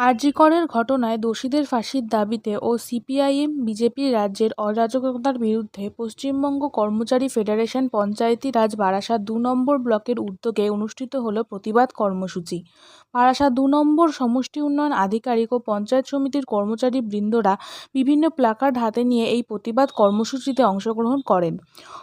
আরজিকরের ঘটনায় দোষীদের ফাঁসির দাবিতে ও সিপিআইএম, বিজেপি রাজ্যের অরাজকতার বিরুদ্ধে পশ্চিমবঙ্গ কর্মচারী ফেডারেশন পঞ্চায়েতি রাজ বারাসাত দু নম্বর ব্লকের উদ্যোগে অনুষ্ঠিত হল প্রতিবাদ কর্মসূচি। বারাসাত দু নম্বর সমষ্টি উন্নয়ন আধিকারিক ও পঞ্চায়েত সমিতির কর্মচারী বৃন্দরা বিভিন্ন প্ল্যাকার্ড হাতে নিয়ে এই প্রতিবাদ কর্মসূচিতে অংশগ্রহণ করেন।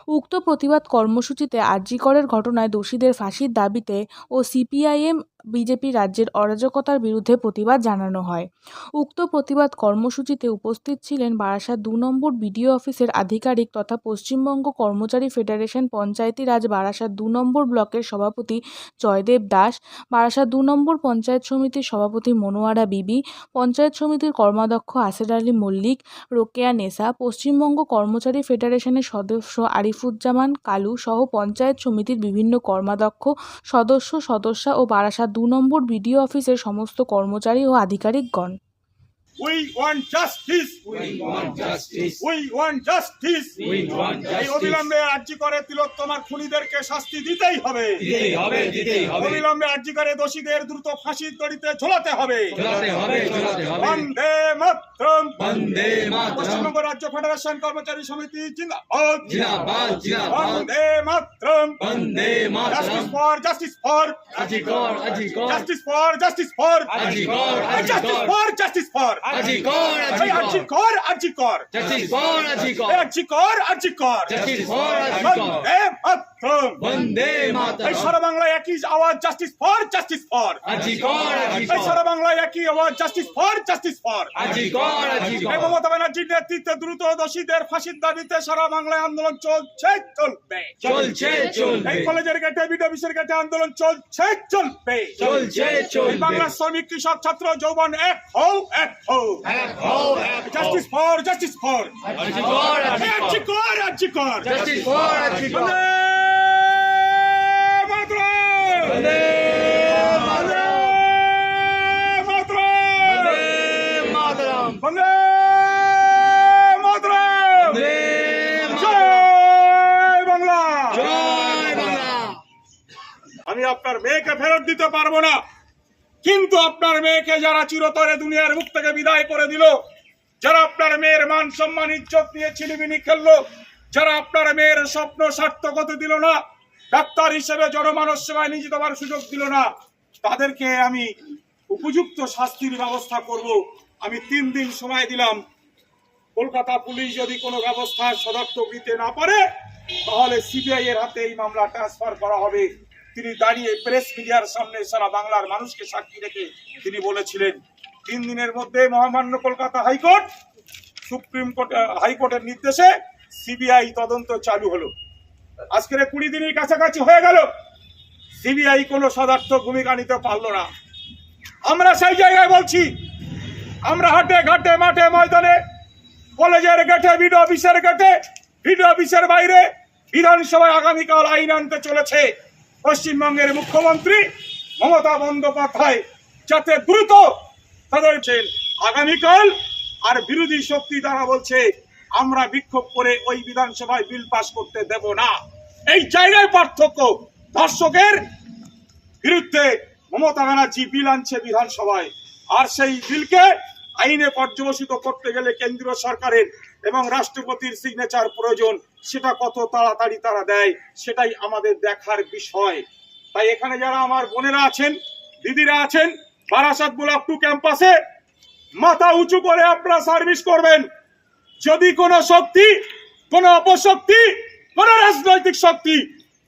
উক্ত প্রতিবাদ কর্মসূচিতে আরজিকরের ঘটনায় দোষীদের ফাঁসির দাবিতে ও সিপিআইএম বিজেপি রাজ্যের অরাজকতার বিরুদ্ধে প্রতিবাদ জানানো হয়। উক্ত প্রতিবাদ কর্মসূচিতে উপস্থিত ছিলেন বারাসাত দু নম্বর বিডিও অফিসের আধিকারিক তথা পশ্চিমবঙ্গ কর্মচারী ফেডারেশন পঞ্চায়েতি রাজ বারাসাত দু নম্বর ব্লকের সভাপতি জয়দেব দাস, বারাসাত দু নম্বর পঞ্চায়েত সমিতির সভাপতি মনোয়ারা বিবি, পঞ্চায়েত সমিতির কর্মাধ্যক্ষ আসের আলী মল্লিক, রোকেয়া নেসা, পশ্চিমবঙ্গ কর্মচারী ফেডারেশনের সদস্য আরিফুজ্জামান কালু সহ পঞ্চায়েত সমিতির বিভিন্ন কর্মাধ্যক্ষ, সদস্য, সদস্যা ও বারাসাত দু নম্বর বিডিও অফিসের সমস্ত কর্মচারী ও আধিকারিকগণ। We want justice. We want justice. We want justice. We want এই justice. অবিলম্বে আর্জি করে তিলোত্তমার খুনিদেরকে শাস্তি দিতেই হবে। দিতেই হবে দিতেই হবে। অবিলম্বে আর্জি করে দোষীদের দ্রুত ফাঁসির দড়িতে ঝোলাতে হবে। ঝোলাতে হবে ঝোলাতে হবে। বন্দে মাতরম। বন্দে মাতরম। পশ্চিমবঙ্গ রাজ্য ফেডারেশন কর্মচারী সমিতি জিন্দাবাদ। জিন্দাবাদ জিন্দাবাদ। বন্দে মাতরম। বন্দে justice Mataram for justice for আজিকর আজিকর justice for justice for আজিকর justice আজিকর for justice for আজিকর এই আর্জি আজিকর কর। আর্জি কর। জাস্টিস ফর আজিকর এই আর্জি কর আর্জি কর। জাস্টিস ফর আজিকর বন্দে মাতরম। বন্দে এই মাতরম সারা বাংলায় একই আওয়াজ জাস্টিস ফর জাস্টিস ফর আজিকর এই সারা বাংলায় একই আওয়াজ জাস্টিস ফর জাস্টিস ফর আজিকর এই আজিকর মমতা ব্যানার্জির নেতৃত্বে দ্রুত দোষীদের ফাঁসির দাবিতে সারা বাংলায় আন্দোলন চলছে চলবে। চলছে এই কলেজের গেটে গেটে আন্দোলন চলছে চলবে। চলছে এই চলবে বাংলার শ্রমিক কৃষক ছাত্র যৌবন এক হও এক হও। এক হও জাস্টিস ফর জাস্টিস ফর কর কর। জাস্টিস ফর মাতরম বন্দে মাতরম বন্দে মাতরম বন্দে মাতরম বন্দে মাতরম বন্দে জয় বাংলা জয় বাংলা আমি আপনার মেয়েকে ফেরত দিতে পারব না। কিন্তু আপনার মেয়েকে যারা চিরতরে দুনিয়ার মুখ থেকে বিদায় করে দিল, যারা আপনার মেয়ের মান সম্মান, ইজ্জত নিয়ে ছিলিমিনি খেললো, যারা আপনার মেয়ের স্বপ্ন সার্থক হতে দিল না, ডাক্তার হিসেবে জনমানস সেবায় নিয়োজিত হওয়ার সুযোগ দিল না, তাদেরকে আমি উপযুক্ত শাস্তির ব্যবস্থা করব। আমি তিন দিন সময় দিলাম। কলকাতা পুলিশ যদি কোনো ব্যবস্থা সদর্থক দিতে না পারে, তাহলে সিবিআই এর হাতে এই মামলা ট্রান্সফার করা হবে। তিনি দাঁড়িয়ে প্রেস মিডিয়ার সামনে সারা বাংলার মানুষকে সাক্ষী রেখে তিনি বলেছিলেন, তিন দিনের মধ্যে মহামান্য কলকাতা হাইকোর্ট, সুপ্রিম কোর্ট হাইকোর্টের নির্দেশে সিবিআই তদন্ত চালু হলো। আজকের কুড়ি দিনের কাছাকাছি হয়ে গেল। সিবিআই কোনো সদার্থক ভূমিকা নিতে পারল না। আমরা সেই জায়গায় বলছি, আমরা হাটে ঘাটে মাঠে ময়দানে, কলেজের গেটে বিড অফিসের গেটে বিড অফিসের বাইরে বিধানসভায় আগামীকাল আইন আনতে চলেছে। পশ্চিমবঙ্গের মুখ্যমন্ত্রী মমতা বন্দ্যোপাধ্যায় যাতে দ্রুত তাদের আগামীকাল আর বিরোধী শক্তি তারা বলছে, আমরা বিক্ষোভ করে ওই বিধানসভায় বিল পাস করতে দেব না। এই জায়গায় পার্থক্য দর্শকের বিরুদ্ধে মমতা ব্যানার্জি বিল আনছে বিধানসভায়। আর সেই বিলকে আইনে পর্যবসিত করতে গেলে কেন্দ্রীয় সরকারের এবং রাষ্ট্রপতির সিগনেচার প্রয়োজন, সেটা কত তাড়াতাড়ি তারা দেয়, সেটাই আমাদের দেখার বিষয়। তাই এখানে যারা আমার বোনেরা আছেন, দিদিরা আছেন, বারাসাত ব্লক টু ক্যাম্পাসে মাথা উঁচু করে আপনারা সার্ভিস করবেন। যদি কোনো শক্তি, কোনো অপশক্তি, কোনো রাজনৈতিক শক্তি,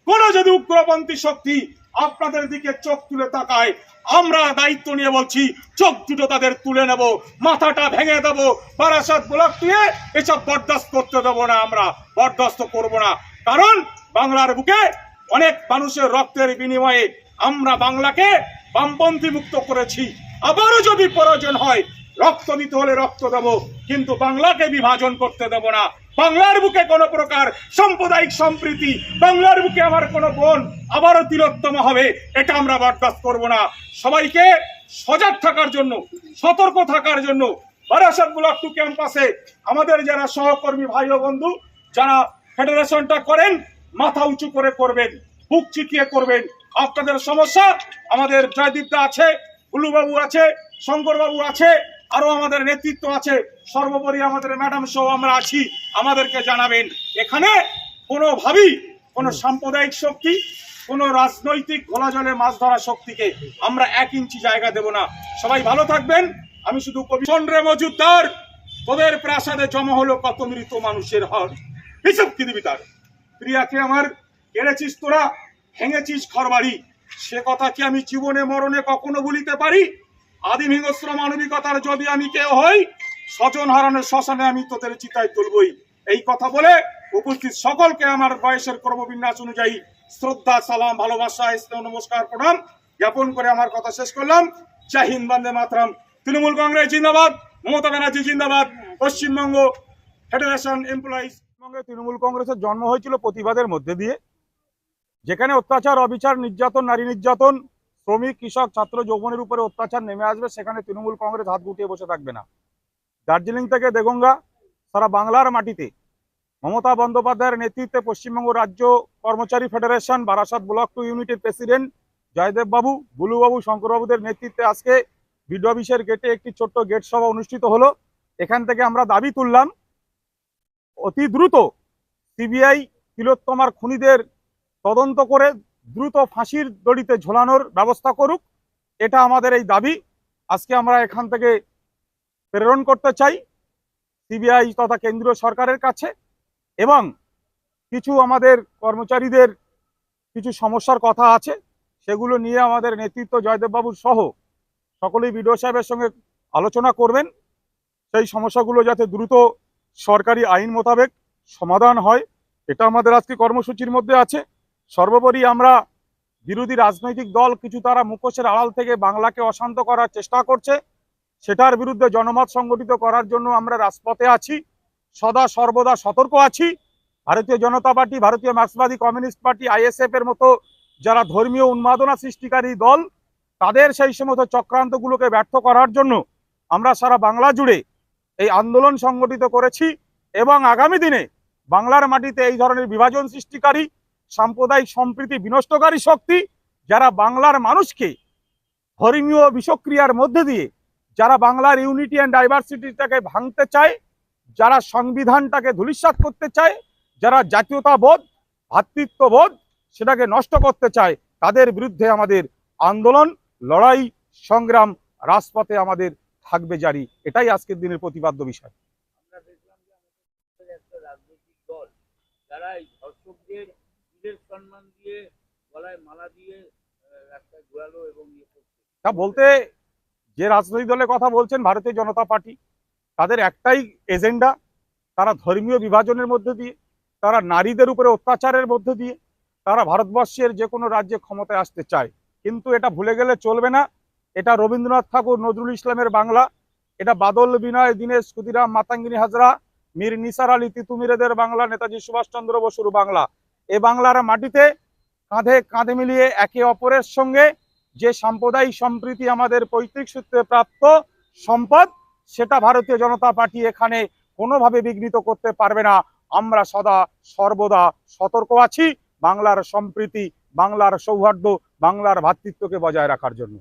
কোনো যদি উগ্রপন্থী শক্তি আপনাদের দিকে চোখ তুলে তাকায় আমরা দায়িত্ব নিয়ে বলছি, চোখ দুটো তাদের তুলে নেব, মাথাটা ভেঙে দেব, বারাসাত ব্লক দিয়ে এসব বরদাস্ত করতে দেবো না আমরা, বরদাস্ত করব না। কারণ বাংলার বুকে অনেক মানুষের রক্তের বিনিময়ে আমরা বাংলাকে বামপন্থী মুক্ত করেছি। আবারও যদি প্রয়োজন হয় রক্ত দিতে হলে রক্ত দেব, কিন্তু বাংলাকে বিভাজন করতে দেব না। বাংলার বুকে কোনো প্রকার সাম্প্রদায়িক সম্প্রীতি, বাংলার বুকে আমার কোনো বোন আবারও তিলোত্তম হবে, এটা আমরা বরদাস্ত করব না। সবাইকে সজাগ থাকার জন্য, সতর্ক থাকার জন্য বারাসাত ব্লক টু ক্যাম্পাসে আমাদের যারা সহকর্মী ভাই ও বন্ধু, যারা ফেডারেশনটা করেন, মাথা উঁচু করে করবেন, বুক চিতিয়ে করবেন। আপনাদের সমস্যা, আমাদের জয়দীপদা আছে হুলুবাবু আছে, শঙ্করবাবু আছে আরও আমাদের নেতৃত্ব আছে। সর্বোপরি আমাদের ম্যাডাম সহ আমরা আছি। আমাদেরকে জানাবেন। এখানে কোনোভাবেই কোনো সাম্প্রদায়িক শক্তি, কোনো রাজনৈতিক ঘোলা জলে মাছ ধরা শক্তিকে আমরা এক ইঞ্চি জায়গা দেব না। সবাই ভালো থাকবেন। আমি শুধু কবি চন্দ্রে মজুদ্দার তোদের প্রাসাদে জমা হলো কত মৃত মানুষের হর হিসেব কি দিবি তার? প্রিয়াকে আমার, কেড়েছিস তোরা? ভেঙেছিস ঘরবাড়ি। সে কথা কি আমি জীবনে মরণে কখনো ভুলিতে পারি? আদিম হিংস্র মানবিকতার যদি আমি কেউ হই, স্বজন হারানোর শ্মশানে আমি তোদের চিতায় তুলবই। এই কথা বলে উপস্থিত সকলকে আমার বয়সের ক্রমবিন্যাস অনুযায়ী শ্রদ্ধা, সালাম, ভালোবাসা নমস্কার, প্রণাম জ্ঞাপন করে আমার কথা শেষ করলাম। জয় হিন্দ, বন্দে মাতরম। তৃণমূল কংগ্রেস জিন্দাবাদ, মমতা ব্যানার্জি জিন্দাবাদ। পশ্চিমবঙ্গ ফেডারেশন এমপ্লয়িজ পশ্চিমবঙ্গে তৃণমূল কংগ্রেসের জন্ম হয়েছিল প্রতিবাদের মধ্যে দিয়ে। যেখানে অত্যাচার, অবিচার, নির্যাতন, নারী নির্যাতন শ্রমিক, কৃষক, ছাত্র যৌবনের উপরে অত্যাচার নেমে আসবে, সেখানে তৃণমূল কংগ্রেস হাত গুটিয়ে বসে থাকবে না। দার্জিলিং থেকে দেগঙ্গা, সারা বাংলার মাটিতে মমতা বন্দ্যোপাধ্যায়ের নেতৃত্বে পশ্চিমবঙ্গ রাজ্য কর্মচারী ফেডারেশন, বারাসাত ব্লক টু ইউনিটের প্রেসিডেন্ট জয়দেব বাবু বুলুবাবু, শঙ্করবাবুদের নেতৃত্বে আজকে বিডিও অফিসের গেটে একটি ছোট্ট গেট সভা অনুষ্ঠিত হলো। এখান থেকে আমরা দাবি তুললাম, অতি দ্রুত সিবিআই তিলোত্তমার খুনিদের তদন্ত করে দ্রুত ফাঁসির দড়িতে ঝোলানোর ব্যবস্থা করুক, এটা আমাদের এই দাবি। আজকে আমরা এখান থেকে প্রেরণ করতে চাই সিবিআই তথা কেন্দ্রীয় সরকারের কাছে এবং কিছু আমাদের কর্মচারীদের কিছু সমস্যার কথা আছে, সেগুলো নিয়ে আমাদের নেতৃত্ব জয়দেববাবুর সহ সকলেই বিডিও সাহেবের সঙ্গে আলোচনা করবেন। সেই সমস্যাগুলো যাতে দ্রুত সরকারি আইন মোতাবেক সমাধান হয়, এটা আমাদের আজকে কর্মসূচির মধ্যে আছে। সর্বোপরি আমরা বিরোধী রাজনৈতিক দল কিছু তারা মুখোশের আড়াল থেকে বাংলাকে অশান্ত করার চেষ্টা করছে। সেটার বিরুদ্ধে জনমত সংগঠিত করার জন্য আমরা রাজপথে আছি, সদা সর্বদা সতর্ক আছি। ভারতীয় জনতা পার্টি, ভারতীয় মার্ক্সবাদী কমিউনিস্ট পার্টি, আইএসএফ এর মতো যারা ধর্মীয় উন্মাদনা সৃষ্টিকারী দল, তাদের সেই সমস্ত চক্রান্তগুলোকে ব্যর্থ করার জন্য আমরা সারা বাংলা জুড়ে এই আন্দোলন সংগঠিত করেছি এবং আগামী দিনে বাংলার মাটিতে এই ধরনের বিভাজন সৃষ্টিকারী সাম্প্রদায়িক সম্প্রীতি বিনষ্টকারী শক্তি যারা বাংলার মানুষকে ধর্মীয় বিষক্রিয়ার মধ্যে দিয়ে যারা বাংলার ইউনিটি অ্যান্ড ডাইভার্সিটিটাকে ভাঙতে চায়, যারা সংবিধানটাকে ধূলিসাৎ করতে চায়, যারা জাতীয়তাবোধ ভ্রাতৃত্ববোধ সেটাকে নষ্ট করতে চায়, তাদের বিরুদ্ধে আমাদের আন্দোলন, লড়াই, সংগ্রাম রাজপথে আমাদের থাকবে জারি। এটাই আজকের দিনের প্রতিপাদ্য বিষয়। আমরা দেখলাম যে রাজনৈতিক দল, যারা এই ধর্ষকদের ইয়ে বলতে যে রাজনৈতিক দলের কথা বলছেন ভারতীয় জনতা পার্টি, তাদের একটাই এজেন্ডা, তারা ধর্মীয় বিভাজনের মধ্যে দিয়ে, তারা নারীদের উপরে অত্যাচারের মধ্যে দিয়ে, তারা ভারতবর্ষের যে কোনো রাজ্যে ক্ষমতায় আসতে চায়। কিন্তু এটা ভুলে গেলে চলবে না। এটা রবীন্দ্রনাথ ঠাকুর, নজরুল ইসলামের বাংলা, এটা বাদল, বিনয়, দীনেশ, ক্ষুদিরাম, মাতাঙ্গিনী হাজরা, মীর নিসার আলী, তিতুমিরেদের বাংলা, নেতাজি সুভাষচন্দ্র বসুর বাংলা। এ বাংলার মাটিতে কাঁধে কাঁধে মিলিয়ে একে অপরের সঙ্গে যে সাম্প্রদায়িক সম্প্রীতি আমাদের পৈতৃক সূত্রে প্রাপ্ত সম্পদ, সেটা ভারতীয় জনতা পার্টি এখানে কোনোভাবে বিঘ্নিত করতে পারবে না। আমরা সদা সর্বদা সতর্ক আছি বাংলার সম্প্রীতি, বাংলার সৌহার্দ্য, বাংলার ভ্রাতৃত্বকে বজায় রাখার জন্য।